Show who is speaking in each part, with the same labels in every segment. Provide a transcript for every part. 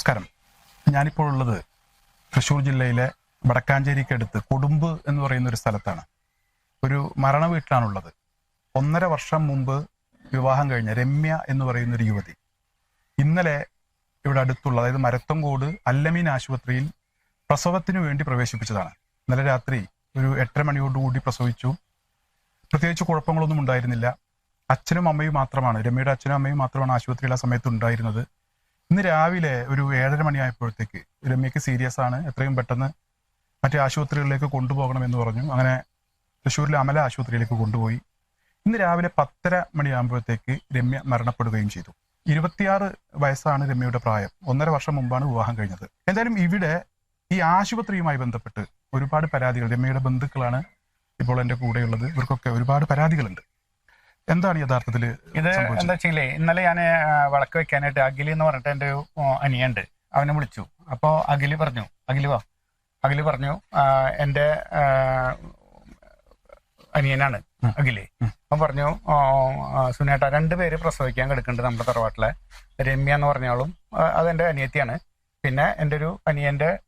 Speaker 1: നമസ്കാരം. ഞാനിപ്പോൾ ഉള്ളത് തൃശ്ശൂർ ജില്ലയിലെ വടക്കാഞ്ചേരിക്കടുത്ത് കൊടുമ്പ് എന്ന് പറയുന്ന ഒരു സ്ഥലത്താണ്. ഒരു മരണ വീട്ടിലാണുള്ളത്. ഒന്നര വർഷം മുമ്പ് വിവാഹം കഴിഞ്ഞ രമ്യ എന്ന് പറയുന്ന ഒരു യുവതി. ഇന്നലെ ഇവിടെ അടുത്തുള്ള അതായത് മരത്തങ്കോട് അല്ലമീൻ ആശുപത്രിയിൽ പ്രസവത്തിന് വേണ്ടി പ്രവേശിപ്പിച്ചതാണ്. ഇന്നലെ രാത്രി ഒരു എട്ടര മണിയോടുകൂടി പ്രസവിച്ചു. പ്രത്യേകിച്ച് കുഴപ്പങ്ങളൊന്നും ഉണ്ടായിരുന്നില്ല. അച്ഛനും അമ്മയും മാത്രമാണ് രമ്യയുടെ അച്ഛനും അമ്മയും മാത്രമാണ് ആശുപത്രിയിൽ ആ സമയത്ത് ഉണ്ടായിരുന്നത്. ഇന്ന് രാവിലെ ഒരു ഏഴര മണിയായപ്പോഴത്തേക്ക് രമ്യക്ക് സീരിയസ് ആണ്. എത്രയും പെട്ടെന്ന് മറ്റേ ആശുപത്രികളിലേക്ക് കൊണ്ടുപോകണം എന്ന് പറഞ്ഞു. അങ്ങനെ തൃശ്ശൂരിലെ അമല ആശുപത്രിയിലേക്ക് കൊണ്ടുപോയി. ഇന്ന് രാവിലെ പത്തര മണിയാകുമ്പോഴത്തേക്ക് രമ്യ മരണപ്പെടുകയും ചെയ്തു. ഇരുപത്തിയാറ് വയസ്സാണ് രമ്യയുടെ പ്രായം. ഒന്നര വർഷം മുമ്പാണ് വിവാഹം കഴിഞ്ഞത്. എന്തായാലും ഇവിടെ ഈ ആശുപത്രിയുമായി ബന്ധപ്പെട്ട് ഒരുപാട് പരാതികൾ രമ്യയുടെ ബന്ധുക്കളാണ് ഇപ്പോൾ എന്റെ കൂടെയുള്ളത്. ഇവർക്കൊക്കെ ഒരുപാട് പരാതികളുണ്ട്. എന്താണ് യഥാർത്ഥത്തിൽ
Speaker 2: ഇത് എന്താ വെച്ചില്ലേ ഇന്നലെ ഞാൻ വിളക്ക് വെക്കാനായിട്ട് അഖിലി എന്ന് പറഞ്ഞിട്ട് എന്റെ ഒരു അനിയുണ്ട്. അവനെ വിളിച്ചു. അപ്പോൾ അഖിലി പറഞ്ഞു അഖിലി വാ. അഖിലി പറഞ്ഞു എന്റെ എന്റെ അനിയനാണ്. അഖിലി. അവൻ പറഞ്ഞു ആ, രണ്ട് സുനേട്ട രണ്ടുപേര് പ്രസവിക്കാൻ കിടക്കുന്നുണ്ട് നമ്മുടെ തറവാട്ടിലെ. രമ്യ എന്ന് പറഞ്ഞാളും അത് അതെന്റെ അനിയത്തിയാണ്. പിന്നെ എന്റെ ഒരു അനിയന്റെ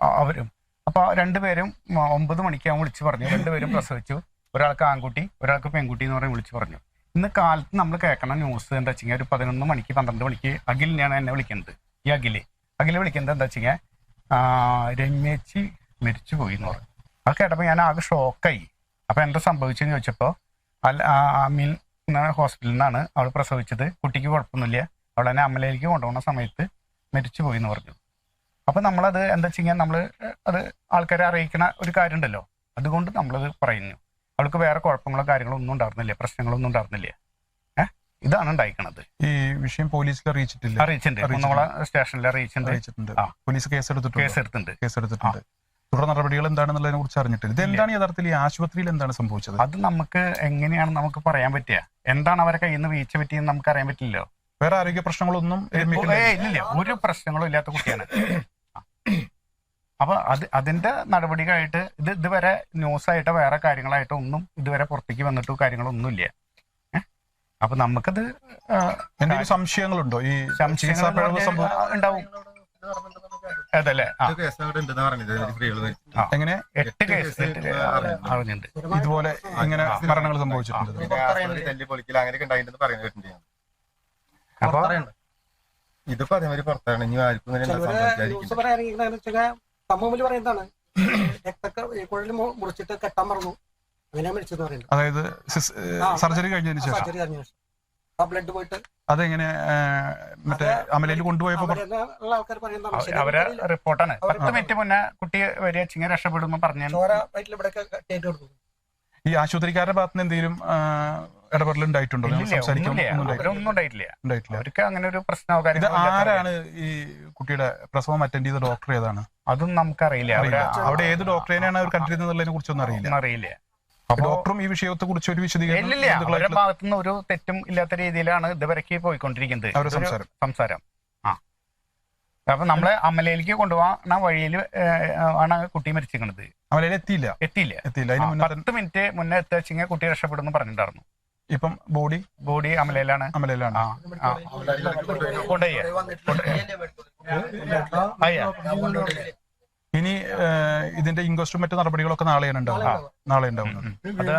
Speaker 2: അവരും. അപ്പൊ രണ്ടുപേരും ഒമ്പത് മണിക്ക് അവൻ വിളിച്ചു പറഞ്ഞു. രണ്ടുപേരും പ്രസവിച്ചു. ഒരാൾക്ക് ആൺകുട്ടി ഒരാൾക്ക് പെൺകുട്ടി എന്ന് പറഞ്ഞ് വിളിച്ചു പറഞ്ഞു. ഇന്ന് കാലത്ത് നമ്മൾ കേൾക്കണ ന്യൂസ് എന്താ വെച്ചാൽ ഒരു പതിനൊന്ന് മണിക്ക് പന്ത്രണ്ട് മണിക്ക് അഖിലിനെയാണ് എന്നെ വിളിക്കുന്നത്. ഈ അഖിൽ. അഖിൽ വിളിക്കുന്നത് എന്താ വെച്ചാൽ രമ്യച്ചി മരിച്ചു പോയി എന്ന് പറഞ്ഞു. അത് കേട്ടപ്പോൾ ഞാൻ ആകെ ഷോക്കായി അപ്പൊ എന്താ സംഭവിച്ചെന്ന് ചോദിച്ചപ്പോൾ അല്ല അമീൻ ഹോസ്പിറ്റലിൽ നിന്നാണ് അവൾ പ്രസവിച്ചത്. കുട്ടിക്ക് കുഴപ്പമൊന്നുമില്ല. അവൾ തന്നെ അമ്മയിലേക്ക് കൊണ്ടുപോകുന്ന സമയത്ത് മരിച്ചു പോയി എന്ന് പറഞ്ഞു. അപ്പൊ നമ്മളത് എന്താ വെച്ച് കഴിഞ്ഞാൽ നമ്മൾ അത് ആൾക്കാരെ അറിയിക്കണ ഒരു കാര്യമുണ്ടല്ലോ. അതുകൊണ്ട് നമ്മളത് പറയുന്നു. അവൾക്ക് വേറെ കുഴപ്പങ്ങളോ കാര്യങ്ങളോ ഒന്നും ഉണ്ടായിരുന്നില്ല? പ്രശ്നങ്ങളൊന്നും ഉണ്ടായിരുന്നില്ല? ഇതാണ് ഉണ്ടായിക്കണത്.
Speaker 1: ഈ വിഷയം പോലീസിൽ അറിയിച്ചിട്ടില്ല.
Speaker 2: അറിയിച്ചിട്ടുണ്ട്. സ്റ്റേഷനിൽ അറിയിച്ചിട്ടുണ്ട്.
Speaker 1: അറിയിച്ചിട്ടുണ്ട്. പോലീസ് കേസ് എടുത്തിട്ടുണ്ട്.
Speaker 2: കേസ് എടുത്തിട്ടുണ്ട്.
Speaker 1: കേസ് എടുത്തിട്ടുണ്ട്. തുടർ നടപടികൾ എന്താണെന്നുള്ളതിനെ കുറിച്ച് അറിഞ്ഞിട്ടില്ല. ഇത് എന്താണ് യഥാർത്ഥത്തിൽ ഈ ആശുപത്രിയിൽ എന്താണ് സംഭവിച്ചത്?
Speaker 2: അത് നമുക്ക് എങ്ങനെയാണ് നമുക്ക് പറയാൻ പറ്റുക. എന്താണ് അവരെ കയ്യിൽ നിന്ന് വീഴ്ച പറ്റിയെന്ന് നമുക്ക് അറിയാൻ പറ്റില്ലല്ലോ.
Speaker 1: വേറെ ആരോഗ്യ പ്രശ്നങ്ങളൊന്നും
Speaker 2: ഇല്ല ഒരു പ്രശ്നങ്ങളും ഇല്ലാത്ത കുട്ടിയാണ്. അപ്പൊ അത് അതിന്റെ നടപടികളായിട്ട് ഇത് ഇതുവരെ ന്യൂസ് ആയിട്ട് വേറെ കാര്യങ്ങളായിട്ടോ ഒന്നും ഇതുവരെ പുറത്തേക്ക് വന്നിട്ട് കാര്യങ്ങളൊന്നുമില്ല? അപ്പൊ നമുക്കത്
Speaker 1: എന്തെങ്കിലും സംശയങ്ങളുണ്ടോ? ഈ
Speaker 2: ഉണ്ടാവും. അതല്ലേ.
Speaker 1: എങ്ങനെ?
Speaker 2: എട്ട് കേസ് അറിഞ്ഞിട്ടുണ്ട്.
Speaker 1: ഇതുപോലെ ഇങ്ങനെ. മരണങ്ങൾ സംഭവിച്ചിട്ടുണ്ട്.
Speaker 2: അപ്പൊ
Speaker 3: ഇതിപ്പോ അതേമാതിരി പുറത്താണ് ഇനി ആർക്കും
Speaker 4: സമൂഹത്തിൽ പറയുന്നതാണ് മുറിച്ചിട്ട് കെട്ടാൻ മറന്നു. അങ്ങനെ മരിച്ചെന്ന് പറയുന്നത്.
Speaker 1: അതായത് സർജറി കഴിഞ്ഞതിന് ശേഷം.
Speaker 4: സർജറി കഴിഞ്ഞ ശേഷം. ആ ബ്ലഡ് പോയിട്ട്
Speaker 1: അതെങ്ങനെ മറ്റേ അമലയിൽ കൊണ്ടുപോയപ്പോ
Speaker 4: ആൾക്കാർ
Speaker 2: അവരെ റിപ്പോർട്ടാണ്. പത്ത് മിനിറ്റ് മുന്നേ ചിങ്ങ രക്ഷപ്പെടുമ്പോ പറഞ്ഞു
Speaker 1: ഈ ആശുപത്രിക്കാരുടെ ഭാഗത്ത് നിന്ന് എന്തെങ്കിലും ഇടപെടൽ ഉണ്ടായിട്ടുണ്ടോ?
Speaker 2: അവർക്ക് അങ്ങനെ ഒരു ഇല്ലാത്ത
Speaker 1: ആരാണ് ഈ കുട്ടിയുടെ പ്രസവം അറ്റൻഡ് ചെയ്ത ഡോക്ടർ ഏതാണ്?
Speaker 2: അതും നമുക്കറിയില്ല.
Speaker 1: അവിടെ ഏത് ഡോക്ടറേനെയാണ് അവർ കണ്ടിരുന്നതിനെ കുറിച്ചൊന്നും അറിയില്ല.
Speaker 2: ഒന്നും അറിയില്ല.
Speaker 1: ഡോക്ടറും ഈ വിഷയത്തെ കുറിച്ച് ഒരു വിശദീകരണം
Speaker 2: ഇല്ല അവരുടെ
Speaker 1: ബന്ധുക്കളായിട്ടുള്ള-
Speaker 2: ഭാഗത്തുനിന്ന് ഒരു തെറ്റും ഇല്ലാത്ത രീതിയിലാണ് ഇതുവരേക്ക് പോയിക്കൊണ്ടിരിക്കുന്നത്.
Speaker 1: സംസാരം.
Speaker 2: ആ. അപ്പൊ നമ്മളെ അമലയിലേക്ക് കൊണ്ടുപോകാൻ വഴിയിൽ ആണ് കുട്ടി മരിച്ചിരിക്കുന്നത്.
Speaker 1: അമലയിൽ എത്തിയില്ല?
Speaker 2: എത്തിയില്ല.
Speaker 1: എത്തിയില്ല.
Speaker 2: പത്ത് മിനിറ്റ് മുന്നേ എത്തിച്ചിങ്ങ കുട്ടി രക്ഷപ്പെടുന്നു പറഞ്ഞിട്ടുണ്ടായിരുന്നു.
Speaker 1: ഇപ്പം ബോഡി?
Speaker 2: ബോഡി അമലയിലാണ്.
Speaker 1: അമലയിലാണ്.
Speaker 2: കൊണ്ടുപോയി.
Speaker 1: ഇനി ഇതിന്റെ ഇൻക്വസ്റ്റും മറ്റു നടപടികളൊക്കെ നാളെയാണ് ഉണ്ടാവും. നാളെ ഉണ്ടാവും.
Speaker 2: അത്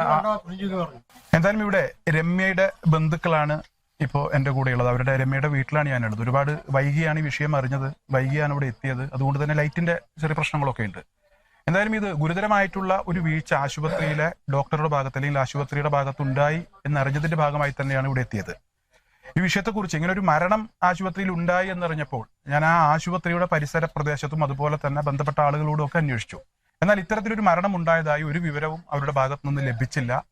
Speaker 1: എന്തായാലും ഇവിടെ രമ്യയുടെ ബന്ധുക്കളാണ് ഇപ്പോ എന്റെ കൂടെയുള്ളത്. അവരുടെ രമ്യയുടെ വീട്ടിലാണ് ഞാനുള്ളത്. ഒരുപാട് വൈകിയാണ് ഈ വിഷയം അറിഞ്ഞത്. വൈകിയാണ് ഇവിടെ എത്തിയത്. അതുകൊണ്ട് തന്നെ ലൈറ്റിന്റെ ചെറിയ പ്രശ്നങ്ങളൊക്കെ ഉണ്ട്. എന്തായാലും ഇത് ഗുരുതരമായിട്ടുള്ള ഒരു വീഴ്ച ആശുപത്രിയിലെ ഡോക്ടറുടെ ഭാഗത്ത് അല്ലെങ്കിൽ ആശുപത്രിയുടെ ഭാഗത്തുണ്ടായി എന്നറിഞ്ഞതിന്റെ ഭാഗമായി തന്നെയാണ് ഇവിടെ എത്തിയത്. ഈ വിഷയത്തെക്കുറിച്ച് ഇങ്ങനെ ഒരു മരണം ആശുപത്രിയിൽ ഉണ്ടായി എന്നറിഞ്ഞപ്പോൾ ഞാൻ ആ ആശുപത്രിയുടെ പരിസര പ്രദേശത്തും അതുപോലെ തന്നെ ബന്ധപ്പെട്ട ആളുകളോടും ഒക്കെ അന്വേഷിച്ചു. എന്നാൽ ഇത്തരത്തിലൊരു മരണം ഉണ്ടായതായി ഒരു വിവരവും അവരുടെ ഭാഗത്തു നിന്ന് ലഭിച്ചില്ല.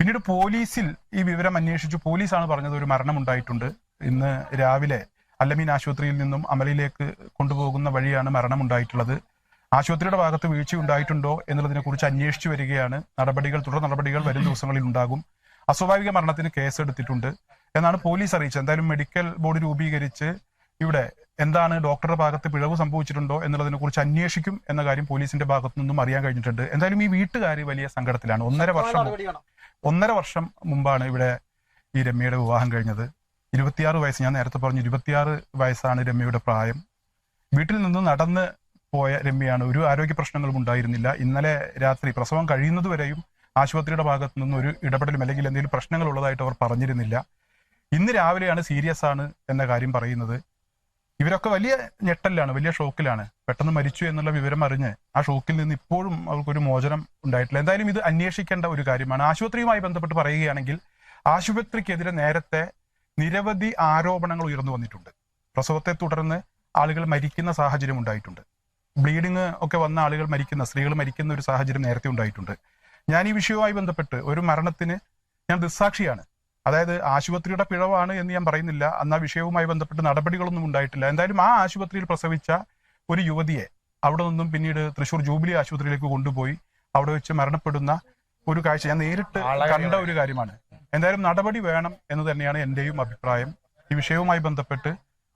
Speaker 1: പിന്നീട് പോലീസിൽ ഈ വിവരം അന്വേഷിച്ചു. പോലീസാണ് പറഞ്ഞത് ഒരു മരണം ഉണ്ടായിട്ടുണ്ട്. ഇന്ന് രാവിലെ അല്ലമീൻ ആശുപത്രിയിൽ നിന്നും അമലയിലേക്ക് കൊണ്ടുപോകുന്ന വഴിയാണ് മരണം ഉണ്ടായിട്ടുള്ളത്. ആശുപത്രിയുടെ ഭാഗത്ത് വീഴ്ച ഉണ്ടായിട്ടുണ്ടോ എന്നുള്ളതിനെ കുറിച്ച് അന്വേഷിച്ചു വരികയാണ്. നടപടികൾ തുടർ നടപടികൾ വരും ദിവസങ്ങളിൽ ഉണ്ടാകും. അസ്വാഭാവിക മരണത്തിന് കേസെടുത്തിട്ടുണ്ട്. എന്നാണ് പോലീസ് അറിയിച്ചത്. എന്തായാലും മെഡിക്കൽ ബോർഡ് രൂപീകരിച്ച് ഇവിടെ എന്താണ് ഡോക്ടറുടെ ഭാഗത്ത് പിഴവ് സംഭവിച്ചിട്ടുണ്ടോ എന്നുള്ളതിനെ കുറിച്ച് അന്വേഷിക്കും എന്ന കാര്യം പോലീസിന്റെ ഭാഗത്തു നിന്നും അറിയാൻ കഴിഞ്ഞിട്ടുണ്ട്. എന്തായാലും ഈ വീട്ടുകാർ വലിയ സങ്കടത്തിലാണ്. ഒന്നര വർഷം ഒന്നര വർഷം മുമ്പാണ് ഇവിടെ ഈ രമ്യയുടെ വിവാഹം കഴിഞ്ഞത്. ഇരുപത്തിയാറ് വയസ്സ് ഞാൻ നേരത്തെ പറഞ്ഞു ഇരുപത്തിയാറ് വയസ്സാണ് രമ്യയുടെ പ്രായം. വീട്ടിൽ നിന്ന് നടന്ന് പോയ രമ്യയാണ് ഒരു ആരോഗ്യ പ്രശ്നങ്ങളും ഉണ്ടായിരുന്നില്ല. ഇന്നലെ രാത്രി പ്രസവം കഴിയുന്നതുവരെയും ആശുപത്രിയുടെ ഭാഗത്തു നിന്നും ഒരു ഇടപെടലും അല്ലെങ്കിൽ എന്തെങ്കിലും പ്രശ്നങ്ങൾ ഉള്ളതായിട്ട് അവർ പറഞ്ഞിരുന്നില്ല. ഇന്ന് രാവിലെയാണ് സീരിയസ് ആണ് എന്ന കാര്യം പറയുന്നത്. ഇവരൊക്കെ വലിയ ഞെട്ടലിലാണ് വലിയ ഷോക്കിലാണ്. പെട്ടെന്ന് മരിച്ചു എന്നുള്ള വിവരം അറിഞ്ഞ് ആ ഷോക്കിൽ നിന്ന് ഇപ്പോഴും അവർക്കൊരു മോചനം ഉണ്ടായിട്ടില്ല. എന്തായാലും ഇത് അന്വേഷിക്കേണ്ട ഒരു കാര്യമാണ്. ആശുപത്രിയുമായി ബന്ധപ്പെട്ട് പറയുകയാണെങ്കിൽ ആശുപത്രിക്കെതിരെ നേരത്തെ നിരവധി ആരോപണങ്ങൾ ഉയർന്നു വന്നിട്ടുണ്ട്. പ്രസവത്തെ തുടർന്ന് ആളുകൾ മരിക്കുന്ന സാഹചര്യം ഉണ്ടായിട്ടുണ്ട്. ബ്ലീഡിങ് ഒക്കെ വന്ന ആളുകൾ മരിക്കുന്ന സ്ത്രീകൾ മരിക്കുന്ന ഒരു സാഹചര്യം നേരത്തെ ഉണ്ടായിട്ടുണ്ട്. ഞാൻ ഈ വിഷയവുമായി ബന്ധപ്പെട്ട് ഒരു മരണത്തിന് ഞാൻ ദൃസാക്ഷിയാണ് അതായത് ആശുപത്രിയുടെ പിഴവാണ് എന്ന് ഞാൻ പറയുന്നില്ല. അന്ന് ആ വിഷയവുമായി ബന്ധപ്പെട്ട് നടപടികളൊന്നും ഉണ്ടായിട്ടില്ല. എന്തായാലും ആ ആശുപത്രിയിൽ പ്രസവിച്ച ഒരു യുവതിയെ അവിടെ നിന്നും പിന്നീട് തൃശൂർ ജൂബിലി ആശുപത്രിയിലേക്ക് കൊണ്ടുപോയി അവിടെ വെച്ച് മരണപ്പെടുന്ന ഒരു കാഴ്ച ഞാൻ നേരിട്ട് കണ്ട ഒരു കാര്യമാണ്. എന്തായാലും നടപടി വേണം എന്ന് തന്നെയാണ് എന്റെയും അഭിപ്രായം. ഈ വിഷയവുമായി ബന്ധപ്പെട്ട്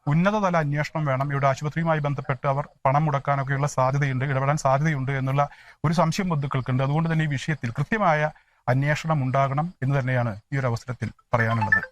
Speaker 1: ഉന്നതതല അന്വേഷണം വേണം. ഇവിടെ ആശുപത്രിയുമായി ബന്ധപ്പെട്ട് അവർ പണം മുടക്കാനൊക്കെയുള്ള സാധ്യതയുണ്ട് ഇടപെടാൻ സാധ്യതയുണ്ട് എന്നുള്ള ഒരു സംശയം ബന്ധുക്കൾക്കുണ്ട്. അതുകൊണ്ട് തന്നെ ഈ വിഷയത്തിൽ കൃത്യമായ അന്വേഷണം ഉണ്ടാകണം എന്ന് തന്നെയാണ് ഈ ഒരു അവസരത്തിൽ പറയാനുള്ളത്.